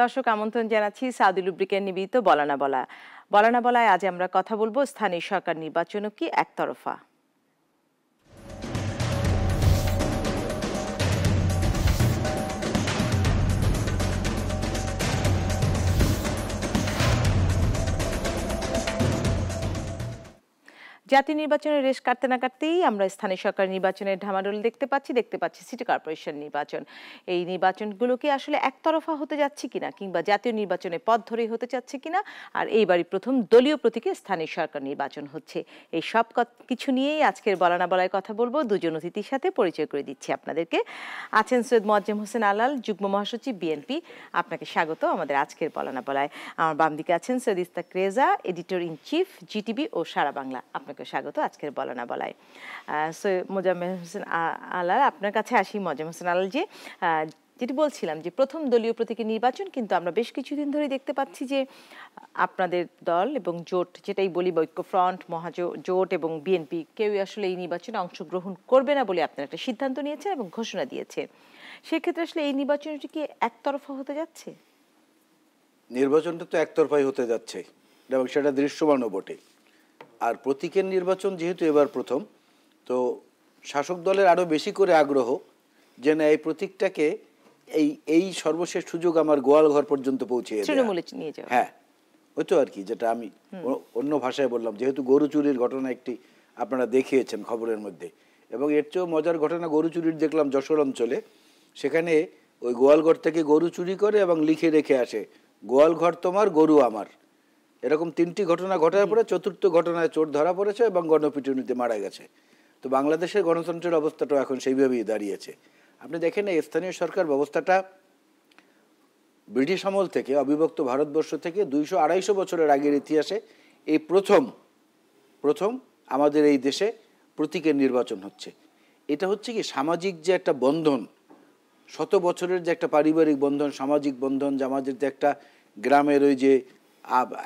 দর্শক আমন্ত্রণ জানাচ্ছি সাউদি লুব্রিকের নিবেদিত বলানা বলা। বলানা বলায় আজ আমরা কথা বলব স্থানীয় সরকার নির্বাচনও কি একতরফা। জাতীয় নির্বাচনের রেশ কাটতে না কাটতেই আমরা স্থানীয় সরকার নির্বাচনের ঢামাডোল দেখতে পাচ্ছি দেখতে পাচ্ছি সিটি কর্পোরেশন নির্বাচন। এই নির্বাচনগুলো কি আসলে একতরফা হতে যাচ্ছে কিনা কিংবা জাতীয় নির্বাচনের পথ ধরেই হতে যাচ্ছে কিনা? আর এইবারই প্রথম দলীয় প্রতীকে স্থানীয় সরকার নির্বাচন হচ্ছে। এই সব কিছু নিয়েই আজকের বলানা বলায় কথা বলব। দুজন অতিথির সাথে পরিচয় করে দিচ্ছি আপনাদেরকে। আছেন সৈয়দ মোয়াজ্জেম হোসেন আলাল, যুগ্ম মহাসচিব বিএনপি। আপনাকে স্বাগত আমাদের আজকের বলানা বলায়। আমার বাম দিকে আছেন Syed Istak Reza editor in chief GTV ও সারা বাংলা। আপনাকে আপনাকে স্বাগত আজকের বলনা বলায়। সো মোজাম্মেল হোসেন আলাল, আপনার কাছে আসি মোজাম হোসেন আলাল যে যেটি বলছিলাম যে প্রথম দলীয় প্রতীকী নির্বাচন, কিন্তু আমরা বেশ কিছুদিন ধরে দেখতে পাচ্ছি যে আপনাদের দল এবং জোট, যেটাই বলি বৈক্য ফ্রন্ট মহাজোট এবং বিএনপি, কেউই আসলে এই নির্বাচনে অংশগ্রহণ করবে না বলে আপনারা একটা সিদ্ধান্ত নিয়েছেন এবং ঘোষণা দিয়েছে সেক্ষেত্রে আসলে এই নির্বাচনটি কি একতরফা হতে যাচ্ছে? নির্বাচনটা তো একতরফাই হতে যাচ্ছে এবং সেটা দৃশ্যমানও বটে। আর প্রতীকের নির্বাচন যেহেতু এবার প্রথম তো শাসক দলের আরও বেশি করে আগ্রহ যে না এই প্রতীকটাকে এই এই সর্বশেষ সুযোগ আমার গোয়াল ঘর পর্যন্ত পৌঁছে হ্যাঁ ওই তো আর কি যেটা আমি অন্য ভাষায় বললাম যেহেতু গরু চুরির ঘটনা একটি আপনারা দেখিয়েছেন খবরের মধ্যে এবং এর চেয়েও মজার ঘটনা গরু চুরির দেখলাম যশোর অঞ্চলে সেখানে ওই গোয়ালঘর থেকে গরু চুরি করে এবং লিখে রেখে আসে গোয়াল ঘর তোমার গরু আমার। এরকম তিনটি ঘটনা ঘটার পরে চতুর্থ ঘটনায় চোর ধরা পড়েছে এবং গণপিটুনিতে মারা গেছে। তো বাংলাদেশের গণতন্ত্রের অবস্থাটাও এখন সেইভাবেই দাঁড়িয়েছে। আপনি দেখেন এই স্থানীয় সরকার ব্যবস্থাটা ব্রিটিশ আমল থেকে অবিভক্ত ভারতবর্ষ থেকে দুইশো আড়াইশো বছরের আগের ইতিহাসে এই প্রথম প্রথম আমাদের এই দেশে প্রতীকের নির্বাচন হচ্ছে। এটা হচ্ছে কি সামাজিক যে একটা বন্ধন শত বছরের যে একটা পারিবারিক বন্ধন সামাজিক বন্ধন যে আমাদের যে একটা গ্রামের ওই যে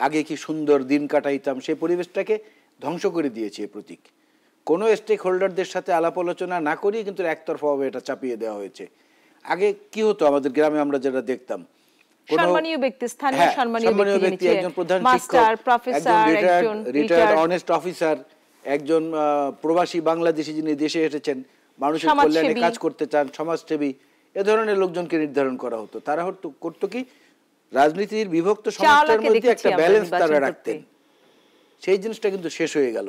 আগে কি সুন্দর দিন কাটাইতাম সেই পরিবেশটাকে ধ্বংস করে দিয়েছে এই প্রতীক। কোনো স্টেক হোল্ডারদের সাথে আলাপ আলোচনা না করেই কিন্তু একতরফাভাবে এটা চাপিয়ে দেওয়া হয়েছে। আগে কি হতো আমাদের গ্রামে আমরা যেটা দেখতাম? সম্মানীয় ব্যক্তি স্থানীয় হ্যাঁ, সম্মানীয় ব্যক্তি একজন প্রধান শিক্ষক একজন রিটায়ার্ড অনেস্ট অফিসার একজন প্রবাসী বাংলাদেশি যিনি দেশে এসেছেন মানুষের কল্যাণে কাজ করতে চান সমাজসেবী এ ধরনের লোকজনকে নির্ধারণ করা হতো। তারা হতো করতো কি? রাজনীতির বিভক্ত সমাজের মধ্যে একটা ব্যালেন্স তারা রাখতেন। সেই জিনিসটা কিন্তু শেষ হয়ে গেল।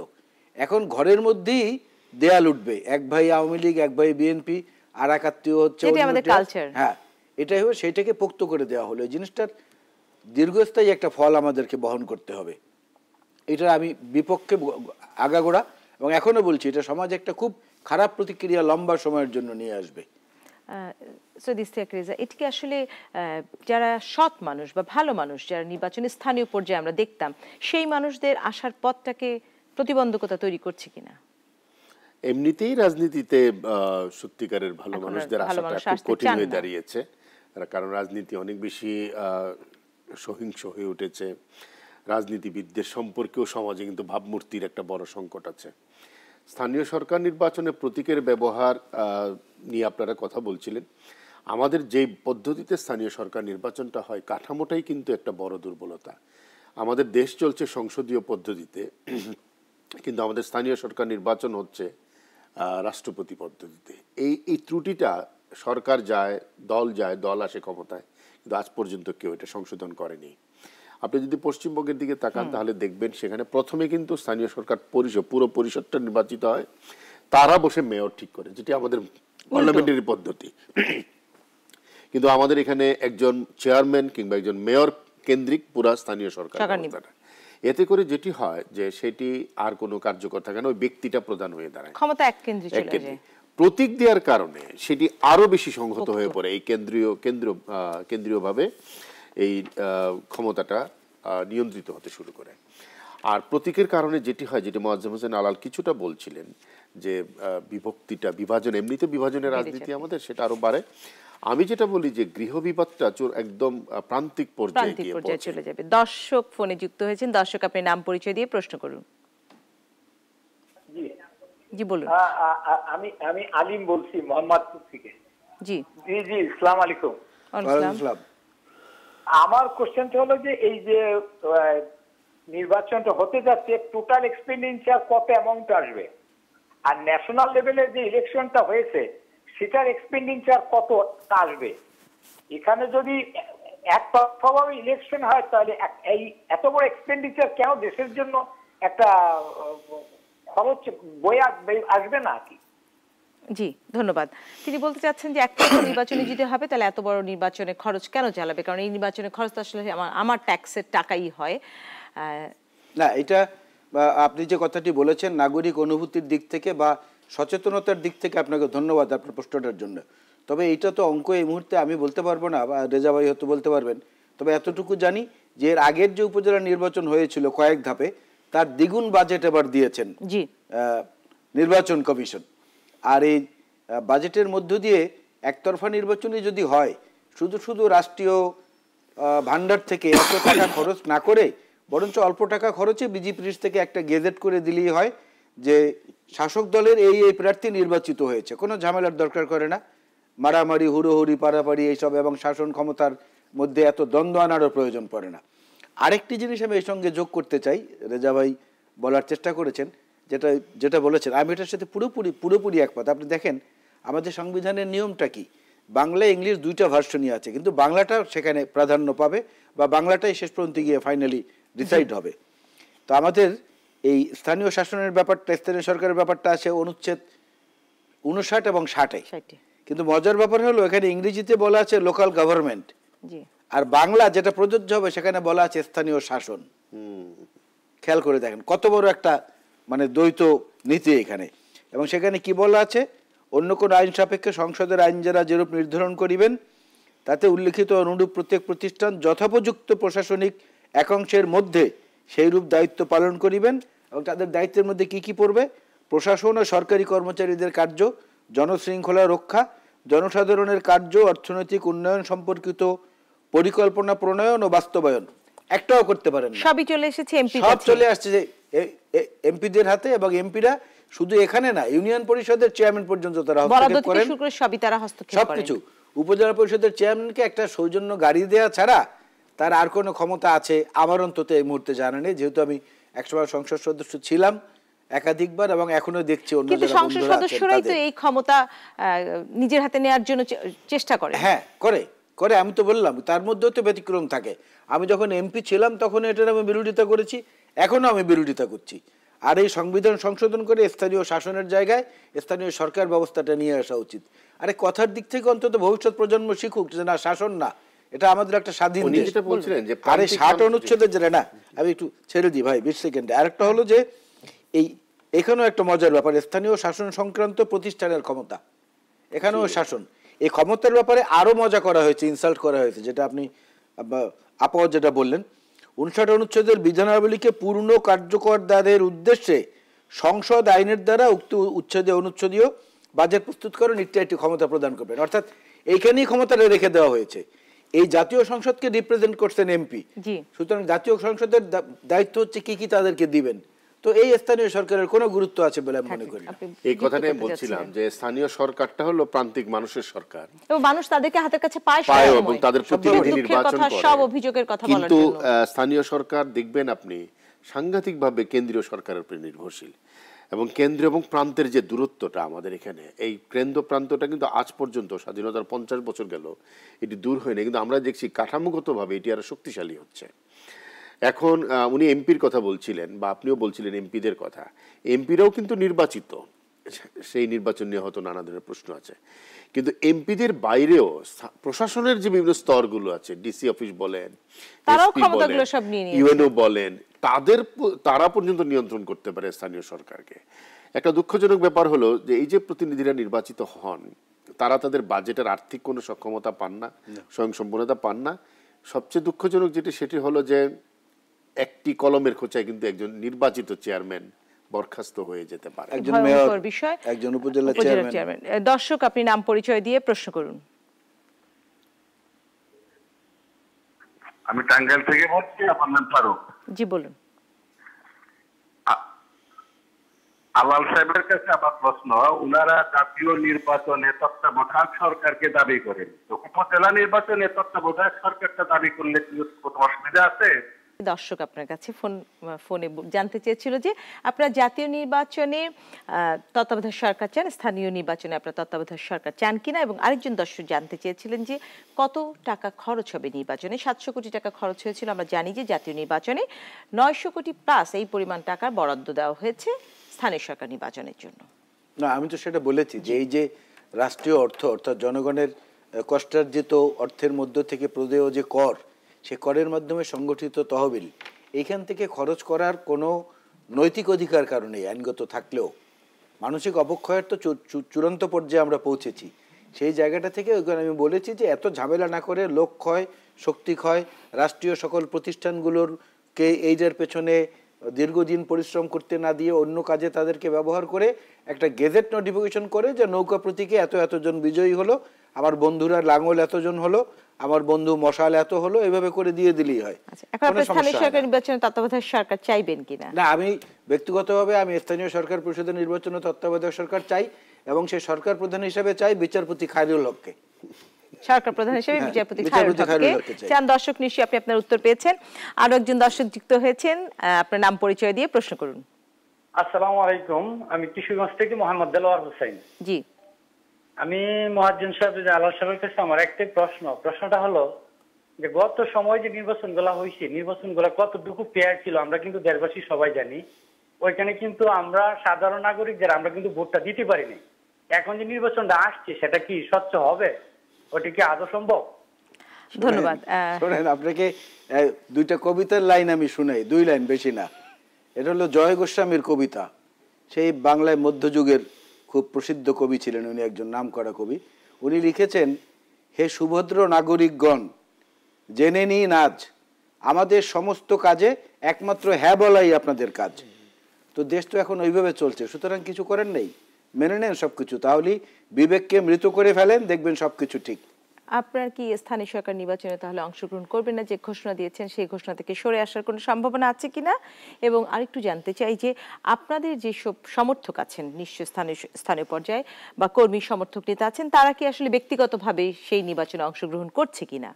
এখন ঘরের মধ্যেই দেয়াল উঠবে। এক ভাই আওয়ামী লীগ এক ভাই বিএনপি আর এক আত্মীয় হচ্ছে হ্যাঁ এটাই হবে সেইটাকে পোক্ত করে দেওয়া হলো। এই জিনিসটার দীর্ঘস্থায়ী একটা ফল আমাদেরকে বহন করতে হবে। এটা আমি বিপক্ষে আগাগোড়া এবং এখনও বলছি এটা সমাজ একটা খুব খারাপ প্রতিক্রিয়া লম্বা সময়ের জন্য নিয়ে আসবে। রেজা এটি কি আসলে যারা সৎ মানুষ বা ভালো মানুষ যারা নির্বাচনে স্থানীয় পর্যায়ে আমরা দেখতাম সেই মানুষদের আসার পথটাকে প্রতিবন্ধকতা তৈরি করছে কিনা? এমনিতেই রাজনীতিতে সত্যিকারের ভালো মানুষদের আসাটা খুব কঠিন হয়ে দাঁড়িয়েছে। কারণ রাজনীতি অনেক বেশি সহিংস হয়ে উঠেছে। রাজনীতিবিদদের সম্পর্কেও সমাজে কিন্তু ভাবমূর্তির একটা বড় সংকট আছে। স্থানীয় সরকার নির্বাচনে প্রতীকের ব্যবহার নিয়ে আপনারা কথা বলছিলেন। আমাদের যে পদ্ধতিতে স্থানীয় সরকার নির্বাচনটা হয়, কাঠামোটাই কিন্তু একটা বড় দুর্বলতা। আমাদের দেশ চলছে সংসদীয় পদ্ধতিতে, কিন্তু আমাদের স্থানীয় সরকার নির্বাচন হচ্ছে রাষ্ট্রপতি পদ্ধতিতে। এই এই ত্রুটিটা সরকার যায়, দল যায়, দল আসে ক্ষমতায়, কিন্তু আজ পর্যন্ত কেউ এটা সংশোধন করেনি। আপনি যদি পশ্চিমবঙ্গের দিকে তাকান তাহলে দেখবেন সেখানে প্রথমে কিন্তু স্থানীয় সরকার পরিষদ পুরো পরিষদটা নির্বাচিত হয়। তারা বসে মেয়র ঠিক করে যেটি আমাদের পার্লামেন্টারি পদ্ধতি। কিন্তু আমাদের এখানে একজন চেয়ারম্যান কিংবা একজন মেয়র কেন্দ্রিক পুরা স্থানীয় সরকার এতে করে যেটি হয় যে সেটি আর কোনো কার্যকর থাকে না ওই ব্যক্তিটা প্রধান হয়ে দাঁড়ায়। ক্ষমতা এক কেন্দ্রিক চলে যায়। প্রতীক দেওয়ার কারণে সেটি আরও বেশি সংহত হয়ে পড়ে এই কেন্দ্রীয় কেন্দ্র কেন্দ্রীয়ভাবে। এই ক্ষমতাটা নিয়ন্ত্রিত হতে শুরু করে। আর প্রতীকের কারণে যেটি হয় যেটি মোয়াজ্জম হোসেন আলাল কিছুটা বলছিলেন যে বিভক্তিটা বিভাজন এমনিতে বিভাজনের রাজনীতি আমাদের সেটা আরও বাড়ে। আমি যেটা বলি যে গৃহ বিবাদটা একদম প্রান্তিক পর্যায়ে চলে যাবে। দর্শক ফোনে যুক্ত হয়েছেন। দর্শক আপনি নাম পরিচয় দিয়ে প্রশ্ন করুন। জি। বলুন। আমি আমি আলিম বলছি মোহাম্মদপুর থেকে। জি। জি জি আসসালামু আলাইকুম। ওয়ালাইকুম আসসালাম। আমার কোশ্চেনটা হলো যে, এই যে নির্বাচনটা হতে যাচ্ছে টোটাল এক্সপেন্ডিচার কত অ্যামাউন্ট আসবে? আর ন্যাশনাল লেভেলে যে ইলেকশনটা হয়েছে, সেটার এক্সপেন্ডিচার কত আসবে? এখানে যদি এক তরফাভাবে ইলেকশন হয়, তাহলে এই এত বড় এক্সপেন্ডিচার কেন দেশের জন্য একটা খরচ বয়ে আসবে না কি? জি ধন্যবাদ। তিনি বলতে চাচ্ছেন যে একটা নির্বাচনে যদি হবে তাহলে এত বড় নির্বাচনে খরচ কেন চালাবে? কারণ এই নির্বাচনে খরচ তো আসলে আমার আমার ট্যাক্সের টাকাই হয়। না এটা আপনি যে কথাটি বলেছেন নাগরিক অনুভূতির দিক থেকে বা সচেতনতার দিক থেকে আপনাকে ধন্যবাদ আপনার প্রশ্নটার জন্য। তবে এইটা তো অঙ্ক এই মুহূর্তে আমি বলতে পারব না বা রেজা ভাই হয়তো বলতে পারবেন। তবে এতটুকু জানি যে এর আগের যে উপজেলা নির্বাচন হয়েছিল কয়েক ধাপে তার দ্বিগুণ বাজেট এবার দিয়েছেন জি। নির্বাচন কমিশন। আর এই বাজেটের মধ্য দিয়ে একতরফা নির্বাচনে যদি হয় শুধু শুধু রাষ্ট্রীয় আহ, ভান্ডার থেকে এত টাকা খরচ না করে বরঞ্চ অল্প টাকা খরচে বিজেপির থেকে একটা গেজেট করে দিলেই হয় যে শাসক দলের এই এই প্রার্থী নির্বাচিত হয়েছে। কোনো ঝামেলার দরকার করে না। মারামারি হুড়োহুড়ি পাড়াপাড়ি এইসব এবং শাসন ক্ষমতার মধ্যে এত দ্বন্দ্ব আনারও প্রয়োজন পড়ে না। আরেকটি জিনিস আমি এর সঙ্গে যোগ করতে চাই। রেজা ভাই বলার চেষ্টা করেছেন। যেটা যেটা বলেছেন আমি এটার সাথে পুরোপুরি পুরোপুরি একমত। আপনি দেখেন আমাদের সংবিধানের নিয়মটা কি? বাংলা ইংলিশ দুইটা ভার্সনই আছে কিন্তু বাংলাটা সেখানে প্রাধান্য পাবে বা বাংলাটাই শেষ পর্যন্ত গিয়ে ফাইনালি ডিসাইড হবে। তো আমাদের এই স্থানীয় শাসনের ব্যাপারটা স্থানীয় সরকারের ব্যাপারটা আছে অনুচ্ছেদ উনষাট এবং ষাটে। কিন্তু মজার ব্যাপার হলো এখানে ইংরেজিতে বলা আছে লোকাল গভর্নমেন্ট আর বাংলা যেটা প্রযোজ্য হবে সেখানে বলা আছে স্থানীয় শাসন। খেয়াল করে দেখেন কত বড় একটা মানে দ্বৈত নীতি এখানে। এবং সেখানে কি বলা আছে? অন্য কোন আইন সাপেক্ষে সংসদের আইন যারা যেরূপ নির্ধারণ করিবেন, তাতে উল্লেখিত অনুরূপ প্রত্যেক প্রতিষ্ঠান যথোপযুক্ত প্রশাসনিক একাংশের মধ্যে সেইরূপ দায়িত্ব পালন করিবেন এবং তাদের দায়িত্বের মধ্যে কি কি পড়বে? প্রশাসন ও সরকারি কর্মচারীদের কার্য, জনশৃঙ্খলা রক্ষা, জনসাধারণের কার্য, অর্থনৈতিক উন্নয়ন সম্পর্কিত পরিকল্পনা প্রণয়ন ও বাস্তবায়ন। একটাও করতে পারেন সবই চলে এসেছে এমপি সব চলে আসছে যে এমপিদের হাতে এবং এমপিরা শুধু এখানে না ইউনিয়ন পরিষদের চেয়ারম্যান পর্যন্ত তারা হস্তক্ষেপ করেন। সবই তারা হস্তক্ষেপ করেন। সবকিছু উপজেলা পরিষদের চেয়ারম্যানকে একটা সৌজন্য গাড়ি দেওয়া ছাড়া তার আর কোনো ক্ষমতা আছে আমার অন্তত এই মুহূর্তে জানা নেই। যেহেতু আমি একসময় সংসদ সদস্য ছিলাম একাধিকবার এবং এখনও দেখছি অন্য কিন্তু সংসদ সদস্যরাই তো এই ক্ষমতা নিজের হাতে নেওয়ার জন্য চেষ্টা করে। হ্যাঁ করে। করে আমি তো বললাম তার মধ্যেও তো ব্যতিক্রম থাকে। আমি যখন এমপি ছিলাম তখন এটার আমি বিরোধিতা করেছি এখনও আমি বিরোধিতা করছি। আর এই সংবিধান সংশোধন করে স্থানীয় শাসনের জায়গায় স্থানীয় সরকার ব্যবস্থাটা নিয়ে আসা উচিত। আরে কথার দিক থেকে অন্তত ভবিষ্যৎ প্রজন্ম শিখুক যে না শাসন না এটা আমাদের একটা স্বাধীন। যেটা বলছিলেন যে আরে ষাট অনুচ্ছেদের যেটা না আমি একটু ছেড়ে দিই ভাই বিশ সেকেন্ডে আরেকটা হলো যে এই এখানেও একটা মজার ব্যাপার স্থানীয় শাসন সংক্রান্ত প্রতিষ্ঠানের ক্ষমতা। এখানেও শাসন। এই ক্ষমতার ব্যাপারে আরও মজা করা হয়েছে ইনসাল্ট করা হয়েছে যেটা আপনি আপাও যেটা বললেন। উনষাট অনুচ্ছেদের বিধানাবলীকে পূর্ণ কার্যকর দ্বারের উদ্দেশ্যে সংসদ আইনের দ্বারা উক্ত উচ্ছেদে অনুচ্ছেদীয় বাজেট প্রস্তুত প্রস্তুতকরণ ইত্যাদি ক্ষমতা প্রদান করবেন। অর্থাৎ এইখানেই ক্ষমতাটা রেখে দেওয়া হয়েছে। এই জাতীয় সংসদকে রিপ্রেজেন্ট করছেন এমপি সুতরাং জাতীয় সংসদের দায়িত্ব হচ্ছে কি কি তাদেরকে দিবেন? তো এই স্থানীয় সরকারের কোনো গুরুত্ব আছে বলে আমি মনে করি এই কথাটাই করতে বলছিলাম যে স্থানীয় সরকারটা হলো প্রান্তিক মানুষের সরকার। এবং মানুষ তাদেরকে হাতের কাছে পায় পায় এবং তাদের প্রতিনিধি নির্বাচন কথা, করে। সব অভিযোগের কথা বলার কিন্তু স্থানীয় সরকার দেখবেন আপনি সাংঘাতিকভাবে কেন্দ্রীয় সরকারের উপরে নির্ভরশীল। এবং কেন্দ্র এবং প্রান্তের যে দূরত্বটা আমাদের এখানে এই কেন্দ্র প্রান্তটা কিন্তু আজ পর্যন্ত স্বাধীনতার পঞ্চাশ বছর গেল এটি দূর হয়নি। কিন্তু আমরা দেখছি কাঠামোগতভাবে এটি আরও শক্তিশালী হচ্ছে। এখন উনি এমপির কথা বলছিলেন বা আপনিও বলছিলেন এমপিদের কথা। এমপিরাও কিন্তু নির্বাচিত। সেই নির্বাচন নিয়ে হয়তো নানা ধরনের প্রশ্ন আছে। কিন্তু এমপিদের বাইরেও প্রশাসনের যে বিভিন্ন স্তরগুলো আছে ডিসি অফিস বলেন তারাও SP ক্ষমতাগুলো বলেন, সব নিয়ে নিয়েছে। ইউএনও বলেন তাদের তারা পর্যন্ত নিয়ন্ত্রণ করতে পারে স্থানীয় সরকারকে। একটা দুঃখজনক ব্যাপার হলো যে এই যে প্রতিনিধিরা নির্বাচিত হন তারা তাদের বাজেটের আর্থিক কোনো সক্ষমতা পান না স্বয়ংসম্পূর্ণতা পান না। সবচেয়ে দুঃখজনক যেটি সেটি হলো যে একটি কলমের খোঁচায় কিন্তু একজন নির্বাচিত চেয়ারম্যান বরখাস্ত হয়ে যেতে পারে। একজন মেয়র বিষয়। একজন উপজেলা চেয়ারম্যান। দর্শক আপনি নাম পরিচয় দিয়ে প্রশ্ন করুন। আমি টাঙ্গাইল থেকে বলছি আমার নাম ফারুক। জি বলুন। আলাল সাহেবের কাছে আমার প্রশ্ন উনারা জাতীয় নির্বাচনে তত্ত্বাবধায়ক সরকারকে দাবি করেন। তো উপজেলা নির্বাচনে তত্ত্বাবধায়ক সরকারটা দাবি করলে কি কোনো অসুবিধা আছে? দর্শক আপনার কাছে ফোন ফোনে জানতে চেয়েছিল যে আপনারা জাতীয় নির্বাচনে তত্ত্বাবধায়ক সরকার চান, স্থানীয় নির্বাচনে আপনারা তত্ত্বাবধায়ক সরকার চান কিনা এবং আরেকজন দর্শক জানতে চেয়েছিলেন যে কত টাকা খরচ হবে নির্বাচনে? সাতশো কোটি টাকা খরচ হয়েছিল, আমরা জানি যে জাতীয় নির্বাচনে নয়শো কোটি প্লাস এই পরিমাণ টাকার বরাদ্দ দেওয়া হয়েছে স্থানীয় সরকার নির্বাচনের জন্য। না, আমি তো সেটা বলেছি যে এই যে রাষ্ট্রীয় অর্থ, অর্থাৎ জনগণের কষ্টার্জিত অর্থের মধ্য থেকে প্রদেয় যে কর সে করের মাধ্যমে সংগঠিত তহবিল। এইখান থেকে খরচ করার কোনো নৈতিক অধিকার কারণে আইনগত থাকলেও। মানসিক অবক্ষয়ের তো চূড়ান্ত পর্যায়ে আমরা পৌঁছেছি। সেই জায়গাটা থেকে ওইখানে আমি বলেছি যে এত ঝামেলা না করে লোক ক্ষয়, শক্তি ক্ষয়, রাষ্ট্রীয় সকল প্রতিষ্ঠানগুলোরকে এইটার পেছনে দীর্ঘদিন পরিশ্রম করতে না দিয়ে অন্য কাজে তাদেরকে ব্যবহার করে একটা গেজেট নোটিফিকেশন করে যে নৌকা প্রতীকে এত এতজন বিজয়ী হলো। আমার বন্ধুরা লাঙ্গল এতজন হলো আমার বন্ধু মশাল এত হলো এভাবে করে দিয়ে দিলেই হয়। আচ্ছা সরকার না। নির্বাচনে তত্ত্বাবধায়ক সরকার চাইবেন কিনা? না আমি ব্যক্তিগতভাবে আমি স্থানীয় সরকার পরিষদের নির্বাচনে তত্ত্বাবধায়ক সরকার চাই এবং সেই সরকার প্রধান হিসেবে চাই বিচারপতি খায়রুল হককে। সরকার প্রধান হিসেবে হ্যাঁ, বিচারপতি খায়রুল হককে। চান দর্শক নিশ্চয়ই আপনি আপনার উত্তর পেয়েছেন। আরও একজন দর্শক যুক্ত হয়েছেন আহ, আপনার নাম পরিচয় দিয়ে প্রশ্ন করুন। আসসালামু আলাইকুম আমি কিশোরগঞ্জ থেকে মোহাম্মদ দেলোয়ার হোসেন। জি। আমি মহাজন সাহেব যে আল্লাহ সাহেবের কাছে আমার একটাই প্রশ্ন। প্রশ্নটা হলো যে গত সময় যে নির্বাচনগুলা হয়েছে নির্বাচনগুলা কতটুকু পেয়ার ছিল আমরা কিন্তু দেশবাসী সবাই জানি। ওইখানে কিন্তু আমরা সাধারণ নাগরিক যারা আমরা কিন্তু ভোটটা দিতে পারিনি। এখন যে নির্বাচনটা আসছে সেটা কি স্বচ্ছ হবে? ওটা কি আদৌ সম্ভব? ধন্যবাদ। শোনেন আপনাকে দুইটা কবিতার লাইন আমি শুনাই দুই লাইন বেশি না। এটা হলো জয় গোস্বামীর কবিতা। সেই বাংলায় মধ্যযুগের খুব প্রসিদ্ধ কবি ছিলেন উনি, একজন নাম করা কবি। উনি লিখেছেন, হে সুভদ্র নাগরিকগণ, জেনে নিন আজ, আমাদের সমস্ত কাজে একমাত্র হ্যাঁ বলাই আপনাদের কাজ। তো দেশ তো এখন ওইভাবে চলছে, সুতরাং কিছু করেন নেই। মেনে নেন সব কিছু তাহলেই বিবেককে মৃত করে ফেলেন, দেখবেন সব কিছু ঠিক। আপনার কি স্থানীয় সরকার নির্বাচনে তাহলে অংশগ্রহণ করবেন না? যে ঘোষণা দিয়েছেন, সেই ঘোষণা থেকে সরে আসার কোনো সম্ভাবনা আছে কিনা? এবং আরেকটু জানতে চাই যে আপনাদের যেসব সমর্থক আছেন নিশ্চয় স্থানীয় স্থানীয় পর্যায়ে বা কর্মী সমর্থক নেতা আছেন, তারা কি আসলে ব্যক্তিগতভাবে সেই নির্বাচনে অংশগ্রহণ করছে কিনা?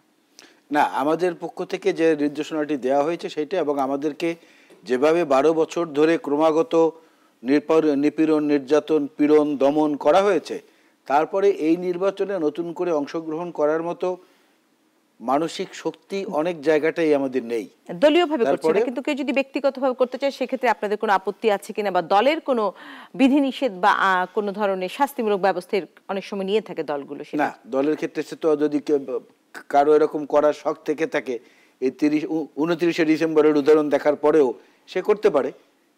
না, আমাদের পক্ষ থেকে যে নির্দেশনাটি দেওয়া হয়েছে সেটা এবং আমাদেরকে যেভাবে বারো বছর ধরে ক্রমাগত নিপীড়ন, নির্যাতন, পীড়ন দমন করা হয়েছে তারপরে এই নির্বাচনে নতুন করে অংশগ্রহণ করার মতো মানসিক শক্তি অনেক জায়গাটাই আমাদের নেই। দলীয়ভাবে করছে না কিন্তু কেউ যদি ব্যক্তিগতভাবে করতে চায় সেক্ষেত্রে আপনাদের কোনো আপত্তি আছে কিনা বা দলের কোনো বিধিনিষেধ বা কোনো ধরনের শাস্তিমূলক ব্যবস্থা এর অনেক সময় নিয়ে থাকে দলগুলো না দলের ক্ষেত্রে সে তো যদি কারও এরকম করার শখ থেকে থাকে এই তিরিশ উনত্রিশে ডিসেম্বরের উদাহরণ দেখার পরেও সে করতে পারে।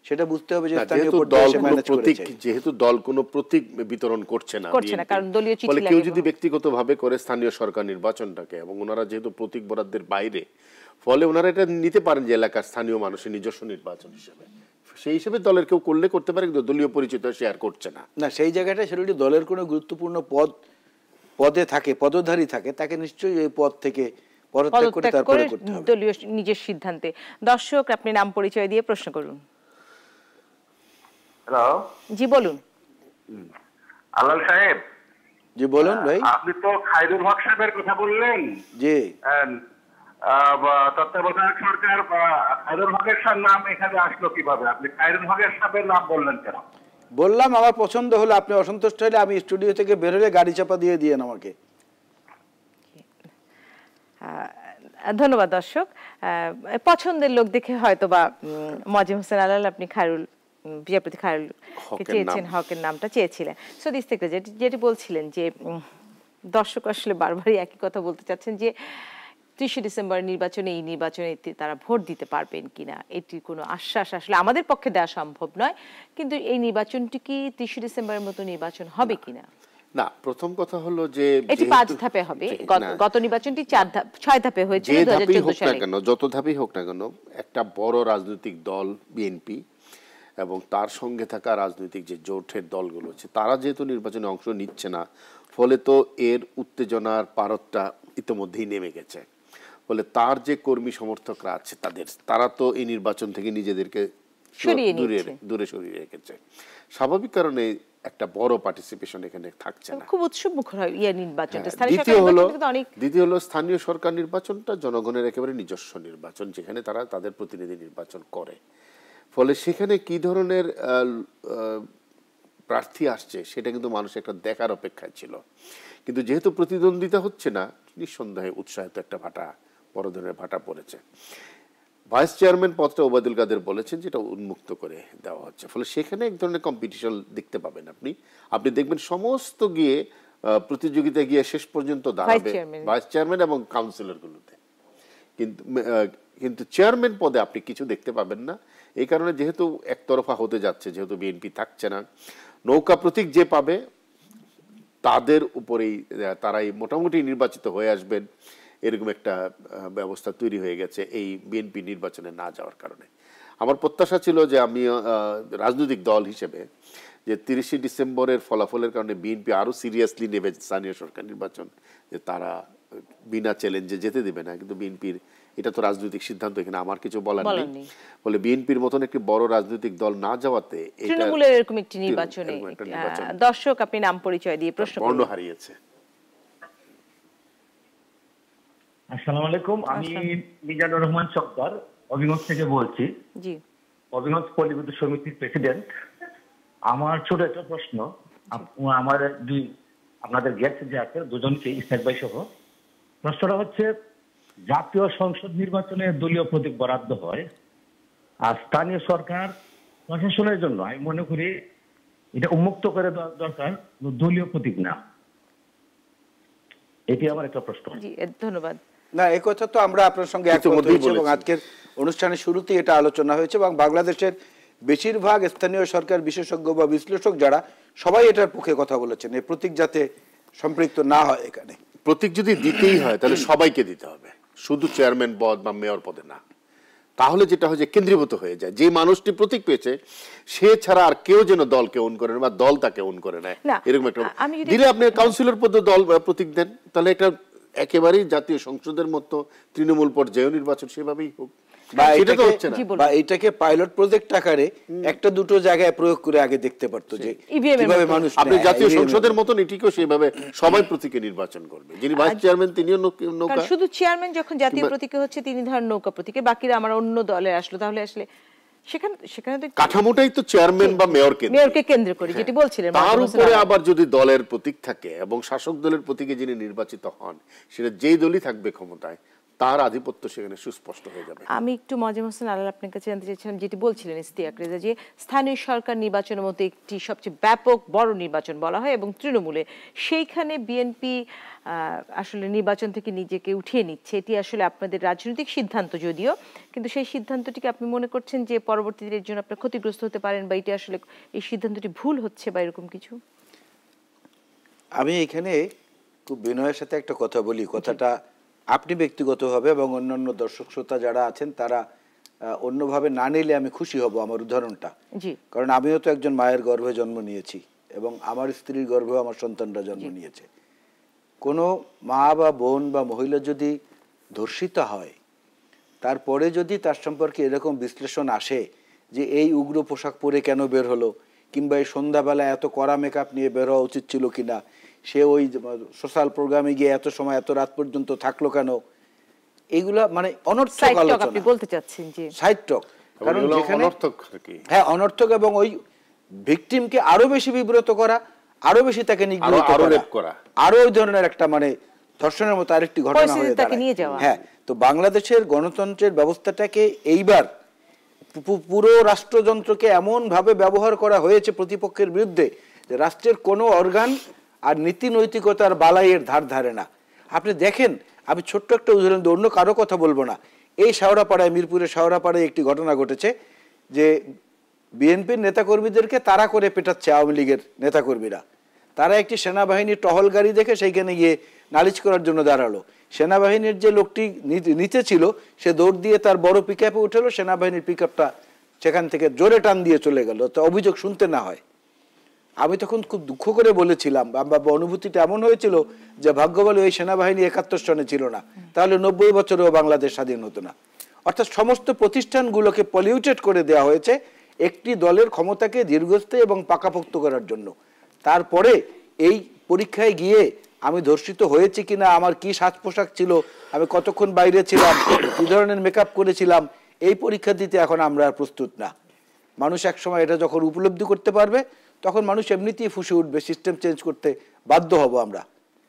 সেটা বুঝতে হবে যে স্থানীয় যেহেতু দল কোনো প্রতীক যেহেতু দল কোনো প্রতীক বিতরণ করছে না করছে না, কারণ দলীয় চিঠি লাগে কেউ যদি ব্যক্তিগতভাবে করে স্থানীয় সরকার নির্বাচনটাকে এবং ওনারা যেহেতু প্রতীক বরাদ্দের বাইরে ফলে ওনারা এটা নিতে পারেন যে এলাকার স্থানীয় মানুষের নিজস্ব নির্বাচন হিসেবে। সেই হিসেবে দলের কেউ করলে করতে পারে কিন্তু দলীয় পরিচিত শেয়ার করছে না। না সেই জায়গাটায় সেটা দলের কোনো গুরুত্বপূর্ণ পদ পদে থাকে পদধারী থাকে তাকে নিশ্চয়ই এই পদ থেকে পদত্যাগ করে তারপরে করতে হবে। দলীয় নিজের সিদ্ধান্তে। দর্শক আপনি নাম পরিচয় দিয়ে প্রশ্ন করুন। হ্যালো জি বলুন। আলাল সাহেব। জি বলুন ভাই। আপনি তো খাইরুল হক সাহেবের কথা বললেন। জি। তত্ত্বাবধায়ক সরকার খাইরুল হকের নাম এখানে আসলো কীভাবে? আপনি খাইরুল হকের সাহেবের নাম বললেন কেন? বললাম আমার পছন্দ হলো আপনি অসন্তুষ্ট হলে আমি স্টুডিও থেকে বের হলে গাড়ি চাপা দিয়ে দিয়েন আমাকে। আহ, ধন্যবাদ দর্শক। আহ, পছন্দের লোক দেখে হয়তো বা মজিম হোসেন আলাল আপনি খায়রুল উম, বিচারপতি খায়রুল চেয়েছেন হকের নামটা চেয়েছিলেন। সদিস থেকে যেটি যেটি বলছিলেন যে দর্শক আসলে বারবারই একই কথা বলতে চাচ্ছেন যে ত্রিশে ডিসেম্বর নির্বাচনে এই নির্বাচনে তারা ভোট দিতে পারবেন কিনা এটির কোনো আশ্বাস আসলে আমাদের পক্ষে দেওয়া সম্ভব নয়। কিন্তু এই নির্বাচনটি কি ত্রিশে ডিসেম্বরের মতো নির্বাচন হবে কিনা? না প্রথম কথা হলো যে এটি পাঁচ ধাপে হবে। গত- নির্বাচনটি চার ধাপ ছয় ধাপে হয়েছিল যে দু হাজার ধাপেই চোদ্দ হোক না সালে কেন যত ধাপেই হোক না কেন একটা বড় রাজনৈতিক দল বিএনপি এবং তার সঙ্গে থাকা রাজনৈতিক যে জোটের দলগুলো আছে তারা যেহেতু নির্বাচনে অংশ নিচ্ছে না ফলে তো এর উত্তেজনার পারতটা ইতিমধ্যেই নেমে গেছে। ফলে তার যে কর্মী সমর্থকরা আছে তাদের তারা তো এই নির্বাচন থেকে নিজেদেরকে দূরে দূরে সরিয়ে রেখেছে। স্বাভাবিক কারণে একটা বড় পার্টিসিপেশন এখানে থাকছে না। খুব উৎসব মুখর হয় ইয়ে নির্বাচনটা। হ্যাঁ, দ্বিতীয় হলো নির্বাচন দ্বিতীয় হলো স্থানীয় সরকার নির্বাচনটা জনগণের একেবারে নিজস্ব নির্বাচন যেখানে তারা তাদের প্রতিনিধি নির্বাচন করে। ফলে সেখানে কি ধরনের প্রার্থী আসছে সেটা কিন্তু মানুষ একটা দেখার অপেক্ষায় ছিল। কিন্তু যেহেতু প্রতিদ্বন্দ্বিতা হচ্ছে না নিঃসন্দেহে উৎসাহিত একটা ভাটা বড় ধরনের ভাটা পড়েছে। ভাইস চেয়ারম্যান পদটা ওবায়দুল কাদের বলেছেন যেটা উন্মুক্ত করে দেওয়া হচ্ছে। ফলে সেখানে এক ধরনের কম্পিটিশন দেখতে পাবেন আপনি। আপনি দেখবেন সমস্ত গিয়ে প্রতিযোগিতা গিয়ে শেষ পর্যন্ত দাঁড়াবে ভাইস চেয়ারম্যান এবং কাউন্সিলরগুলোতে কিন্তু কিন্তু চেয়ারম্যান পদে আপনি কিছু দেখতে পাবেন না। এই কারণে যেহেতু একতরফা হতে যাচ্ছে, যেহেতু বিএনপি থাকছে না, নৌকা প্রতীক যে পাবে, তাদের উপরেই তারাই মোটামুটি নির্বাচিত হয়ে আসবেন। এরকম একটা ব্যবস্থা তৈরি হয়ে গেছে এই বিএনপি নির্বাচনে না যাওয়ার কারণে। আমার প্রত্যাশা ছিল যে আমি রাজনৈতিক দল হিসেবে যে তিরিশে ডিসেম্বরের ফলাফলের কারণে বিএনপি আরও সিরিয়াসলি নেবে স্থানীয় সরকার নির্বাচন, যে তারা বিনা চ্যালেঞ্জে যেতে দেবে না, কিন্তু বিএনপির এটা তো রাজনৈতিক সিদ্ধান্ত এখানে আমার কিছু বলার নেই। ফলে বিএনপির মতন একটি বড় রাজনৈতিক দল না যাওয়াতে তৃণমূলের এরকম একটি নির্বাচনে এরকম একটা আহ, নির্বাচন। দর্শক আপনি নাম পরিচয় দিয়ে প্রশ্ন বর্ণ হারিয়েছে। আসসালামু আলাইকুম আমি মিজানুর রহমান সর্দার অভিগঞ্জ থেকে বলছি। জি। অভিগঞ্জ পল্লীবিদ্যুৎ সমিতির প্রেসিডেন্ট। আমার ছোট একটা প্রশ্ন আমার দুই আপনাদের গেস্ট যে আছে দুজনকে ইসনাক ভাই সহ প্রশ্নটা হচ্ছে জাতীয় সংসদ নির্বাচনে দলীয় প্রতীক বরাদ্দ হয় আর স্থানীয় সরকার প্রশাসনের জন্য আমি মনে করি এটা উন্মুক্ত করে দেওয়া দরকার দলীয় প্রতীক না। এটি আমার একটা প্রশ্ন। ধন্যবাদ। না এই কথা তো আমরা আপনার সঙ্গে একমত হয়েছি এবং আজকের অনুষ্ঠানের শুরুতেই এটা আলোচনা হয়েছে এবং বাংলাদেশের বেশিরভাগ স্থানীয় সরকার বিশেষজ্ঞ বা বিশ্লেষক যারা সবাই এটার পক্ষে কথা বলেছেন এই প্রতীক যাতে সম্পৃক্ত না হয় এখানে। প্রতীক যদি দিতেই হয় তাহলে সবাইকে দিতে হবে। শুধু চেয়ারম্যান পদ বা মেয়র পদে না। তাহলে যেটা হয় যে কেন্দ্রীভূত হয়ে যায়। যে মানুষটি প্রতীক পেয়েছে সে ছাড়া আর কেউ যেন দলকে ওন করে না বা দল তাকে অন করে নেয় না, এরকম একটা দিলে আপনি কাউন্সিলর পদে দল প্রতীক দেন। তাহলে একটা একেবারেই জাতীয় সংসদের মতো তৃণমূল পর্যায়েও নির্বাচন সেভাবেই হোক। বা এটাকে। বা এটাকে পাইলট প্রজেক্ট আকারে একটা দুটো জায়গায় প্রয়োগ করে আগে দেখতে পারতো যে কীভাবে মানুষ আপনি জাতীয় সংসদের মতন। এটিকেও সেভাবে সবাই প্রতীকে নির্বাচন করবে। যিনি ভাইস চেয়ারম্যান তিনিও নৌকা শুধু চেয়ারম্যান যখন জাতীয় প্রতীকে হচ্ছে তিনি ধরেন নৌকা প্রতীকে। বাকিরা আমার অন্য দলে আসলো তাহলে আসলে সেখানে সেখানে তো কাঠামোটাই তো চেয়ারম্যান বা মেয়রকে দিয়ে। মেয়রকে কেন্দ্র করে যেটি বলছিলেন তার উপরে আবার যদি দলের প্রতীক থাকে এবং শাসক দলের প্রতীকে যিনি নির্বাচিত হন সেটা যেই দলই থাকবে ক্ষমতায় তার আধিপত্য সেখানে সুস্পষ্ট হয়ে যাবে। আমি একটু মজাম হোসেন আলাল আপনার কাছে জানতে চাইছিলাম যেটি বলছিলেন ইস্তিয়াক রেজা যে স্থানীয় সরকার নির্বাচনের মতো একটি সবচেয়ে ব্যাপক বড় নির্বাচন বলা হয় এবং তৃণমূলে সেইখানে বিএনপি আসলে নির্বাচন থেকে নিজেকে উঠিয়ে নিচ্ছে। এটি আসলে আপনাদের রাজনৈতিক সিদ্ধান্ত যদিও কিন্তু সেই সিদ্ধান্তটিকে আপনি মনে করছেন যে পরবর্তীতে এর জন্য আপনার ক্ষতিগ্রস্ত হতে পারেন বা এটি আসলে এই সিদ্ধান্তটি ভুল হচ্ছে বা এরকম কিছু? আমি এখানে খুব বিনয়ের সাথে একটা কথা বলি। কথাটা আপনি ব্যক্তিগতভাবে এবং অন্যান্য দর্শক শ্রোতা যারা আছেন তারা অন্যভাবে না নিলে আমি খুশি হব আমার উদাহরণটা। কারণ আমিও তো একজন মায়ের গর্ভে জন্ম নিয়েছি এবং আমার স্ত্রীর গর্ভেও আমার সন্তানরা জন্ম নিয়েছে। কোনো মা বা বোন বা মহিলা যদি ধর্ষিতা হয় তারপরে যদি তার সম্পর্কে এরকম বিশ্লেষণ আসে যে এই উগ্র পোশাক পরে কেন বের হলো কিংবা এই সন্ধ্যাবেলা এত কড়া মেকআপ নিয়ে বের হওয়া উচিত ছিল কিনা সে ওই সোশ্যাল প্রোগ্রামে গিয়ে এত সময় এত রাত পর্যন্ত থাকল কেন? এগুলা মানে অনর্থক আলোচনা। আপনি বলতে চাচ্ছেন যে সাইড টক কারণ যেখানে অনর্থক হ্যাঁ অনর্থক এবং ওই ভিকটিমকে আরও বেশি বিব্রত করা আরও বেশি তাকে নিগৃহীত আরও করা। আরও ওই ধরনের একটা মানে ধর্ষণের মতো আরেকটি ঘটনা হয়ে দাঁড়ায়। হ্যাঁ তো বাংলাদেশের গণতন্ত্রের ব্যবস্থাটাকে এইবার পুরো রাষ্ট্রযন্ত্রকে এমন ভাবে ব্যবহার করা হয়েছে প্রতিপক্ষের বিরুদ্ধে যে রাষ্ট্রের কোনো অর্গান আর নীতি নৈতিকতার বালাইয়ের ধার ধারে না। আপনি দেখেন, আমি ছোট্ট একটা উদাহরণ অন্য কারও কথা বলব না। এই শাওড়াপাড়ায় মিরপুরের শাওড়াপাড়ায় একটি ঘটনা ঘটেছে যে বিএনপির নেতাকর্মীদেরকে তারা করে পেটাচ্ছে আওয়ামী লীগের নেতাকর্মীরা। তারা একটি সেনাবাহিনীর টহল গাড়ি দেখে সেইখানে গিয়ে নালিশ করার জন্য দাঁড়াল। সেনাবাহিনীর যে লোকটি নিচে ছিল, সে দৌড় দিয়ে তার বড় পিক আপে উঠেলো, সেনাবাহিনীর পিক আপটা সেখান থেকে জোরে টান দিয়ে চলে গেল। তো অভিযোগ শুনতে না হয়। আমি তখন খুব দুঃখ করে বলেছিলাম বা অনুভূতিটা এমন হয়েছিল যে ভাগ্য বলে ওই সেনাবাহিনী একাত্তর সনে ছিল না। তাহলে নব্বই বছরেও বাংলাদেশ স্বাধীন হতো না। অর্থাৎ সমস্ত প্রতিষ্ঠানগুলোকে পলিউটেড করে দেওয়া হয়েছে একটি দলের ক্ষমতাকে দীর্ঘস্থায়ী এবং পাকাপোক্ত করার জন্য। তারপরে এই পরীক্ষায় গিয়ে আমি ধর্ষিত হয়েছি কিনা, আমার কি সাজ পোশাক ছিল, আমি কতক্ষণ বাইরে ছিলাম, কি ধরনের মেকআপ করেছিলাম, এই পরীক্ষা দিতে এখন আমরা প্রস্তুত না। মানুষ একসময় এটা যখন উপলব্ধি করতে পারবে তখন মানুষ এমনিতেই ফুসে উঠবে সিস্টেম চেঞ্জ করতে বাধ্য হব আমরা।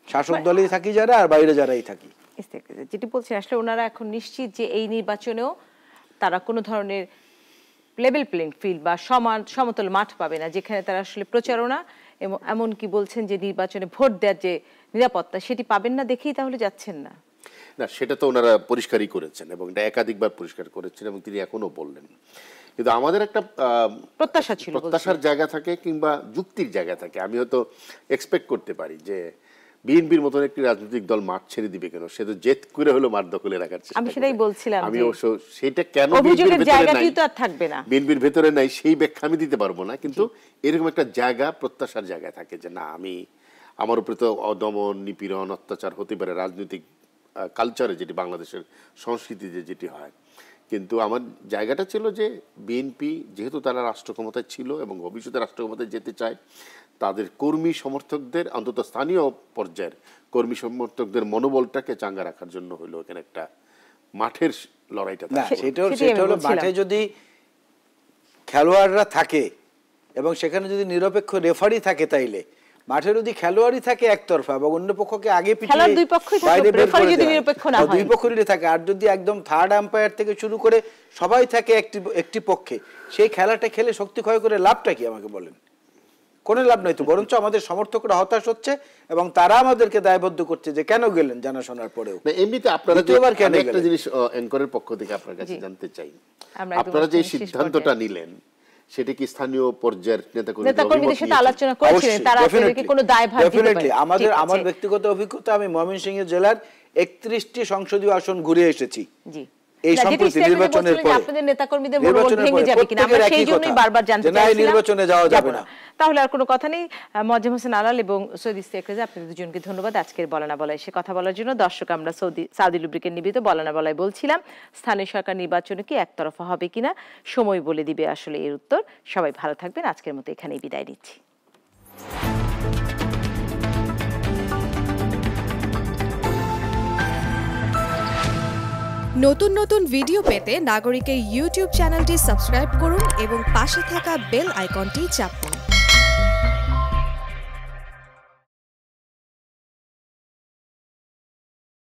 শাসক দলেই থাকি যারা আর বাইরে যারাই থাকি। যেটি বলছেন আসলে ওনারা এখন নিশ্চিত যে এই নির্বাচনেও তারা কোনো ধরনের লেভেল প্লেইং ফিল্ড বা সমান সমতল মাঠ পাবে না যেখানে তারা আসলে প্রচারণা এবং এমনকি বলছেন যে নির্বাচনে ভোট দেওয়ার যে নিরাপত্তা সেটি পাবেন না দেখেই তাহলে যাচ্ছেন না। না সেটা তো ওনারা পরিষ্কারই করেছেন এবং এটা একাধিকবার পরিষ্কার করেছেন এবং তিনি এখনও বললেন। কিন্তু আমাদের একটা প্রত্যাশা ছিল প্রত্যাশার জায়গা থাকে কিংবা যুক্তির জায়গা থাকে। আমি হয়তো এক্সপেক্ট করতে পারি যে বিএনপির মতন একটি রাজনৈতিক দল মাঠ ছেড়ে দিবে কেন? সে তো জেদ করে হলো মাঠ দখলে রাখার চেষ্টা আমি সেটাই বলছিলাম আমি অবশ্য সেটা কেন অভিযোগের জায়গাটি তো আর থাকবে না। বিএনপির ভেতরে নাই সেই ব্যাখ্যা আমি দিতে পারব না। কিন্তু এরকম একটা জায়গা প্রত্যাশার জায়গা থাকে যে না আমি আমার উপরে তো অদমন নিপীড়ন অত্যাচার হতে পারে রাজনৈতিক কালচারে যেটি বাংলাদেশের সংস্কৃতিতে যেটি হয়। কিন্তু আমার জায়গাটা ছিল যে বিএনপি যেহেতু তারা রাষ্ট্র ক্ষমতায় ছিল এবং ভবিষ্যতে রাষ্ট্র ক্ষমতায় যেতে চায় তাদের কর্মী সমর্থকদের অন্তত স্থানীয় পর্যায়ের কর্মী সমর্থকদের মনোবলটাকে চাঙ্গা রাখার জন্য হলো এখানে একটা মাঠের লড়াইটা সেটা হলো- সেটা হলো মাঠে যদি খেলোয়াড়রা থাকে এবং সেখানে যদি নিরপেক্ষ রেফারি থাকে তাইলে মাঠে যদি খেলোয়াড়ই থাকে একতরফা এবং অন্য পক্ষকে আগে পিছিয়ে দুই পক্ষই থাকে, রেফারি যদি নিরপেক্ষ না আর দুই যদি থাকে আর যদি একদম থার্ড আম্পায়ার থেকে শুরু করে সবাই থাকে একটি একটি পক্ষে সেই খেলাটা খেলে শক্তি ক্ষয় করে লাভটা কি আমাকে বলেন? কোনো লাভ নাই তো বরঞ্চ আমাদের সমর্থকরা হতাশ হচ্ছে এবং তারা আমাদেরকে দায়বদ্ধ করছে যে কেন গেলেন জানা শোনার পরেও এমনিতে আপনারা যে দ্বিতীয়বার কেন একটা? জিনিস অ্যাঙ্করের পক্ষ থেকে আপনার কাছে জানতে চাই। আপনারা যে সিদ্ধান্তটা নিলেন সেটা কি স্থানীয় পর্যায়ের নেতা নেতাকর্মীদের সাথে আলোচনা করেছিলেন তারা কি কোনো দায়ভার। পারে? আমাদের আমার ব্যক্তিগত অভিজ্ঞতা আমি ময়মনসিংহ জেলার একত্রিশটি সংসদীয় আসন ঘুরে এসেছি। জি। এই সম্প্রতি নির্বাচনের পরে আপনাদের নেতাকর্মীদের মনোবল ভেঙে যাবে কিনা আমরা সেই জন্যই বারবার জানতে চাইছিলাম। নির্বাচনে যাওয়া যাবে না। তাহলে আর কোনো কথা নেই। হোসেন আলাল এবং সৌদি আপনাদের দুজনকে ধন্যবাদ আজকের বলানা বলায় সে কথা বলার জন্য। দর্শক আমরা সৌদি সাউদি লুব্রিকের নিবেদিত বলানা বলায় বলছিলাম স্থানীয় সরকার নির্বাচনে কি একতরফা হবে কিনা সময় বলে দিবে আসলে এর উত্তর। সবাই ভালো থাকবেন। আজকের মতো এখানেই বিদায় নিচ্ছি। নতুন নতুন ভিডিও পেতে নাগরিকের ইউটিউব চ্যানেলটি সাবস্ক্রাইব করুন এবং পাশে থাকা বেল আইকনটি চাপুন।